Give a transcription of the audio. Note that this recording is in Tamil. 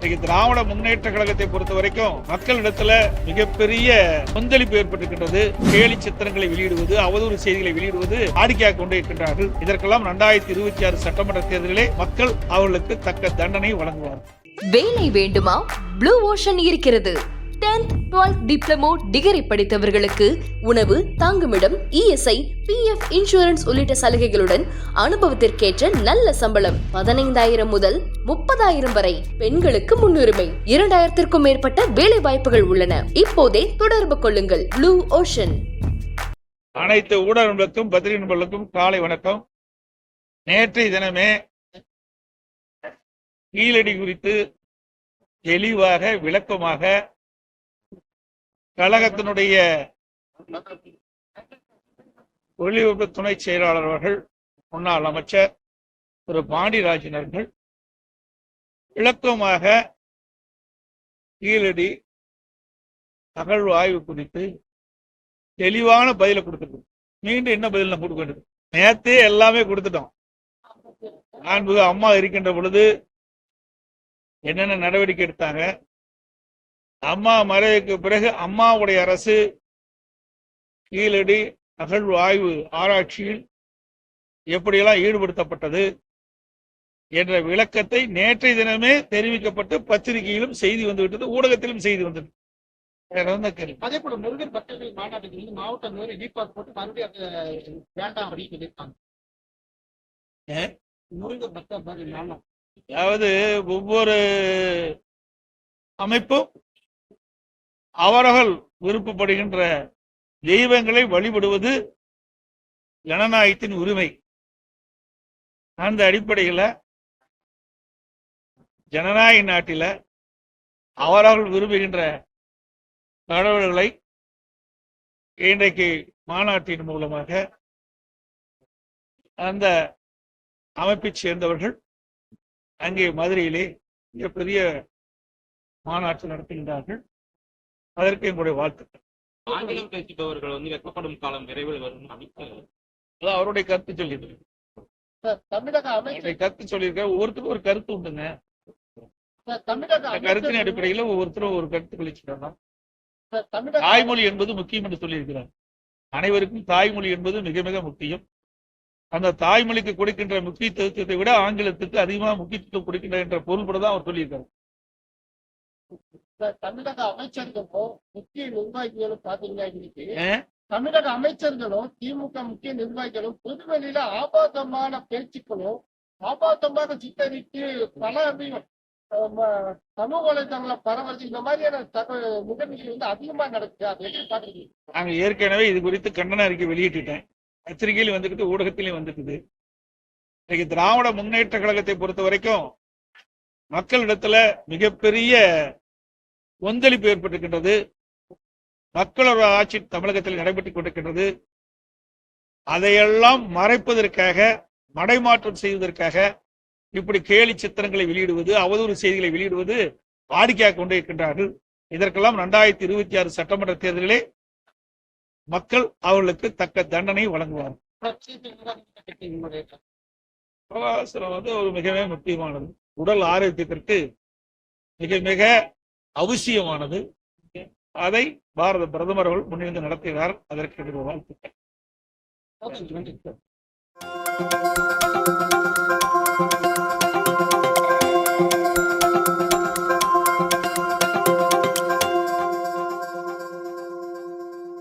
இன்னைக்கு திராவிட முன்னேற்ற கழகத்தை பொறுத்த வரைக்கும் மக்களிடத்துல மிகப்பெரிய கொந்தளிப்பு ஏற்பட்டிருக்கின்றது. கேலி சித்திரங்களை வெளியிடுவது அவதூறு செய்திகளை வெளியிடுவது வாடிக்கையாக கொண்டே இருக்கின்றார்கள். இதற்கெல்லாம் இரண்டாயிரத்தி இருபத்தி ஆறு சட்டமன்ற தேர்தலிலே மக்கள் அவர்களுக்கு தக்க தண்டனை வழங்குவார் வேலை வேண்டுமா? ப்ளூ ஓஷன் இருக்கிறது. 10th 12th டிப்ளமோ டிகிரி படித்தவர்களுக்கு உணவு தங்குமிடம் இஎஸ்ஐ பிஎஃப் இன்சூரன்ஸ் உள்ளிட்ட சலுகைகளுடன் அனுபவத்திற்கேற்ற நல்ல சம்பளம் பதினைந்தாயிரம் முதல் முப்பதாயிரம் வரை பெண்களுக்கு முன்னுரிமை. இரண்டாயிரத்திற்கும் மேற்பட்ட வேலை வாய்ப்புகள் உள்ளன. இப்போதே தொடர்பு கொள்ளுங்கள். ப்ளூ ஓஷன் அனைத்து ஊடகங்களுக்கும் பத்திரிகை நண்பர்களுக்கும் காலை வணக்கம். நேற்றைய தினமே கீழடி குறித்து தெளிவாக விளக்கமாக கழகத்தினுடைய ஒளிபரப்பு துணை செயலாளர் அவர்கள் முன்னாள் அமைச்சர் திரு பாண்டியராஜன் அவர்கள் கீழடி அகழ்வாய்வு குறித்து தெளிவான பதிலை கொடுத்துருக்கு மீண்டும் என்ன பதில் நான் கொடுக்க வேண்டியது நேத்தே எல்லாமே கொடுத்துட்டோம். மாண்புக அம்மா இருக்கின்ற பொழுது என்னென்ன நடவடிக்கை எடுத்தாங்க? அம்மா மறைவுக்கு பிறகு அம்மாவுடைய அரசு கீழடி அகழ்வு ஆய்வு ஆராய்ச்சியில் எப்படியெல்லாம் ஈடுபடுத்தப்பட்டது என்ற விளக்கத்தை நேற்றைய தினமே தெரிவிக்கப்பட்டு பத்திரிகையிலும் செய்தி வந்துவிட்டது ஊடகத்திலும் செய்தி வந்தது அதே போல முருகன் பக்தர்கள் மாநாட்டுக்கு வந்து மாவட்ட நிர்வாகி ரீபாஸ் போட்டு மறுபடியும் அது வேண்டாம் அப்படின்னு சொல்லியிருக்காங்க. ஏ? முருகன் பக்தர் மாநாடு. அதாவது ஒவ்வொரு அமைப்பும் அவர்கள் விருப்பப்படுகின்ற தெய்வங்களை வழிபடுவது ஜனநாயகத்தின் உரிமை. அந்த அடிப்படையில் ஜனநாயக நாட்டில அவரவர்கள் விரும்புகின்ற கடவுள்களை இன்றைக்கு மாநாட்டின் மூலமாக அந்த அமைப்பைச் சேர்ந்தவர்கள் அங்கே மதுரையிலே மிகப்பெரிய மாநாட்டு நடத்துகின்றார்கள். அதற்கு எங்களுடைய வாழ்த்துக்கள். ஆங்கிலம் பேசுபவர்கள் வந்து வெக்கப்படும் காலம் விரைவில் வரும் அமைச்சர் அது அவருடைய கருத்து சொல்லியிருக்கு. தமிழக அமைச்சர் கருத்து சொல்லியிருக்க ஒவ்வொருத்தருக்கும் ஒரு கருத்து உண்டுங்க. கருத்தின் அடிப்படையில் ஒவ்வொருத்தரும் ஒரு கருத்துக்களை சொல்லலாம் தாய்மொழி என்பது முக்கியம் என்று சொல்லியிருக்கிறார். அனைவருக்கும் தாய்மொழி என்பது மிக மிக முக்கியம். அந்த தாய்மொழிக்கு கொடுக்கின்ற முக்கியத்துவத்தை விட ஆங்கிலத்துக்கு அதிகமாக முக்கியத்துவம் கொடுக்கின்ற என்ற பொருள்பட தான் அவர் சொல்லியிருக்காரு. சார், தமிழக அமைச்சர்களும் முக்கிய நிர்வாகிகளும் பாத்தீங்கன்னா இன்னைக்கு? தமிழக அமைச்சர்களும் திமுக முக்கிய நிர்வாகிகளும் பொதுவெளியில ஆபாசமான பேச்சுக்களும் ஆபாசமான சித்தரித்து பல சமூக வலைதளங்களை பரவல் இந்த மாதிரியான தகவல் நிகழ்ச்சிகள் வந்து அதிகமா நடக்குது. அது எப்படி பாக்குறீங்க நாங்க ஏற்கனவே இது குறித்து கண்டன அறிக்கை வெளியிட்டுட்டேன். பத்திரிகையிலும் வந்துட்டு ஊடகத்திலையும் வந்துட்டுது இன்னைக்கு திராவிட முன்னேற்ற கழகத்தை பொறுத்த வரைக்கும் மக்களிடத்துல மிகப்பெரிய கொந்தளிப்பு ஏற்பட்டிருக்கின்றது. மக்களோட ஆட்சி தமிழகத்தில் நடைபெற்றுக் கொண்டிருக்கின்றது. அதையெல்லாம் மறைப்பதற்காக மடைமாற்றம் செய்வதற்காக இப்படி கேலி சித்திரங்களை வெளியிடுவது அவதூறு செய்திகளை வெளியிடுவது வாடிக்கையாக கொண்டே இருக்கின்றார்கள் இதற்கெல்லாம் இரண்டாயிரத்தி இருபத்தி ஆறு சட்டமன்ற தேர்தலிலே மக்கள் அவர்களுக்கு தக்க தண்டனை வழங்குவார்கள். சார், வந்து ஒரு மிகவே முக்கியமானது. உடல் ஆரோக்கியத்திற்கு மிக மிக அவசியமானது. அதை பாரத பிரதமர் அவர்கள் முன்னிருந்து நடத்துகிறார் அதற்கு வாழ்த்துக்கள்.